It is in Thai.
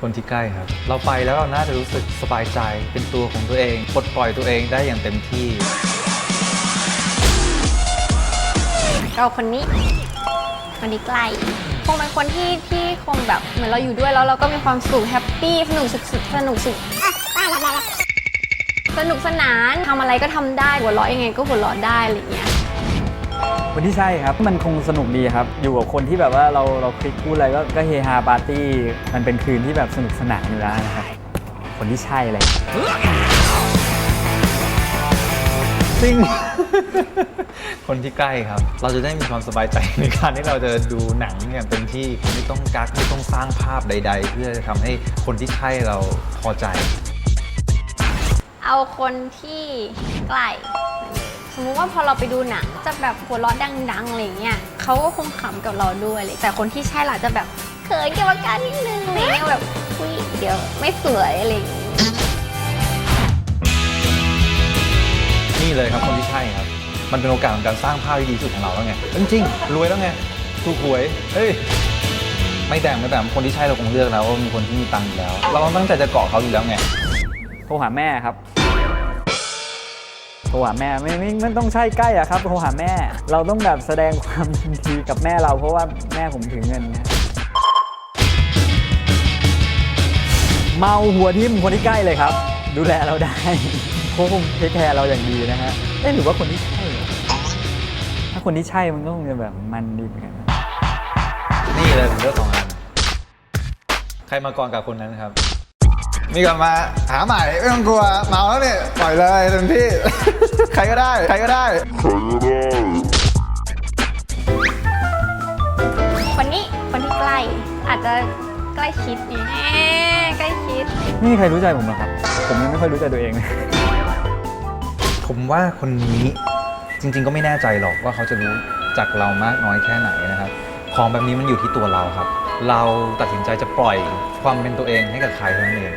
คนที่ใกล้ครับ เราไปแล้วเราน่าจะรู้สึกสบายใจเป็นตัวของตัวเองปลดปล่อยตัวเองได้อย่างเต็มที่ เราคนนี้คนนี้ใกล้คงเป็นคนที่ที่คงแบบเหมือนเราอยู่ด้วยแล้วเราก็มีความสุขแฮปปี้สนุกสุดสนุกสุดสนุกสนานทำอะไรก็ทำได้หัวเราะยังไงก็หัวเราะได้อะไรอย่างเงี้ย คนที่ใช่ครับ มันคงสนุกดีครับ อยู่กับคนที่แบบว่าเราเราคลิกพูดอะไรก็ก็เฮฮาปาร์ตี้ มันเป็นคืนที่แบบสนุกสนานอยู่แล้วนะครับ คนที่ใช่เลยจริง คนที่ใกล้ครับ เราจะได้มีความสบายใจในการที่เราจะดูหนังอย่างเต็มที่ไม่ต้องกักไม่ต้องสร้างภาพใด ๆ เพื่อจะทำให้คนที่ใกล้เราพอใจ เอาคนที่ใกล้ สมมุติว่าพอเราไปดูหนังจะแบบหัวเราะดังๆอะไรอย่างเงี้ยเขาก็คงขำกับเราด้วยเลยแต่คนที่ใช่หล่ะจะแบบเขินเกี่ยวกับการนิดนึงอะไรเงี้ยแบบอุ้ยเดี๋ยวไม่สวยอะไรอย่างงี้นี่เลยครับคนที่ใช่ครับ มันเป็นโอกาสของการสร้างภาพที่ดีที่สุดของเราแล้วไงจริงๆรวยแล้วไงถูกหวยเฮ้ยไม่แต่งไม่แต่งคนที่ใช่เราคงเลือกแล้วว่ามีคนที่มีตังค์อยู่แล้ว เราต้องตั้งใจจะเกาะเขาอยู่แล้วไง โทรหาแม่ครับ รหาแม่ไม่ไม่ไม่ต้องใช่ใกล้อะครับโทรหาแม่ เราต้องแบบแสดงความยินดีกับแม่เราเพราะว่าแม่ผมถือเงินไงเมาหัวทิ่มคนที่ใกล้เลยครับ ดูแลเราได้เขาคงเทคแคร์เราอย่างดีนะฮะเอ๊ะหรือว่าคนที่ใช่ถ้าคนที่ใช่มันก็คงจะแบบมันดีเหมือนกันนะนี่เลยผมเลือกสองอัน ใครมาก่อนกับคนนั้นครับ มีกลับมาหาใหม่ไม่ต้องกลัวเมาแล้วเนี่ยปล่อยเลยเต็มที่ ใครก็ได้ ใครก็ได้ คนนี้คนที่ใกล้ อาจจะใกล้ชิดนี่แหมใกล้ชิดไม่มีใครรู้ใจผมหรอกครับ ผมยังไม่ค่อยรู้ใจตัวเองเลยผมว่าคนนี้จริง ๆ ก็ไม่แน่ใจหรอกว่าเขาจะรู้จักเรามากน้อยแค่ไหนนะครับ ของแบบนี้มันอยู่ที่ตัวเราครับ เราตัดสินใจจะปล่อยความเป็นตัวเองให้กับใครเท่านั้นเอง